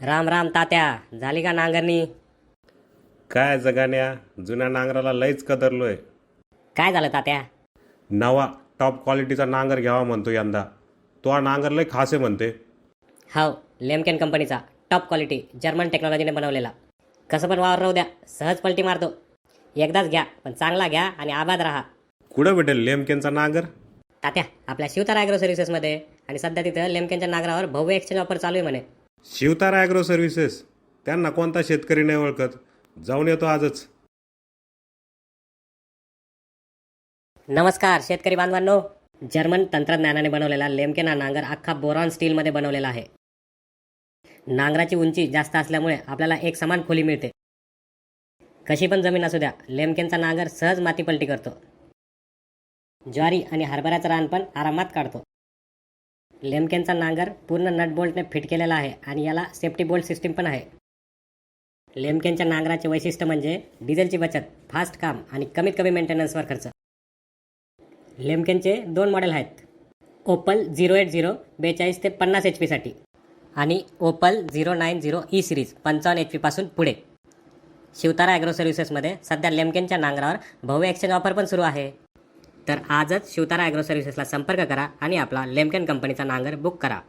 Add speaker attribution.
Speaker 1: राम राम तात्या. झाली का नांगरणी?
Speaker 2: काय जगान्या? जुन्या नांगराला लयच कदरलोय.
Speaker 1: काय झालं तात्या?
Speaker 2: नवा टॉप क्वालिटीचा नांगर घ्यावा म्हणतो यंदा. तो हा नांगर लय खास आहे म्हणते
Speaker 1: हो लेमकेन कंपनीचा टॉप क्वालिटी जर्मन टेक्नॉलॉजीने बनवलेला. कसं पण वावर राहू द्या सहज पलटी मारतो. एकदाच घ्या पण चांगला घ्या आणि आबाद राहा.
Speaker 2: कुठं भेटेल लेमकेनचा नांगर?
Speaker 1: तात्या आपल्या शिवतारा ॲग्रो सर्व्हिसेसमध्ये आणि सध्या तिथं लेमकेनच्या नागरावर भव्य एक्सचेंज ऑफर चालू आहे म्हणे.
Speaker 2: शिवतारा ॲग्रो सर्व्हिसेस त्यांना कोणता शेतकरी नाही ओळखत? जाऊन येतो आजच.
Speaker 1: नमस्कार शेतकरी बांधवांनो. जर्मन तंत्रज्ञानाने बनवलेला लेमकेना नांगर अख्खा बोरॉन स्टीलमध्ये बनवलेला आहे. नांगराची उंची जास्त असल्यामुळे आपल्याला एक समान खोली मिळते. कशी पण जमीन असू द्या लेमकेनचा नांगर सहज माती पलटी करतो. ज्वारी आणि हरभऱ्याचं रान पण आरामात काढतो. लेमकेनचा नांगर पूर्ण नट बोल्टने फिट केलेला आहे आणि याला सेफ्टी बोल्ट सिस्टीम पण आहे. लेमकेनच्या नांगराचे वैशिष्ट्य म्हणजे डिझेलची बचत फास्ट काम आणि कमीत कमी मेंटेनन्सवर खर्च. लेमकेनचे दोन मॉडेल आहेत. ओपल झिरो एट झिरो बेचाळीस ते पन्नास एच पीसाठी आणि Opal zero nine zero e E series पंचावन्न एच पीपासून पुढे. शिवतारा ॲग्रो सर्व्हिसेसमध्ये सध्या लेमकेनच्या नांगरावर भव्य एक्सचेंज ऑफर पण सुरू आहे. तर आजच शिवतारा ॲग्रो सर्व्हिसेसला संपर्क करा आणि आपला लेमकन कंपनीचा नांगर बुक करा.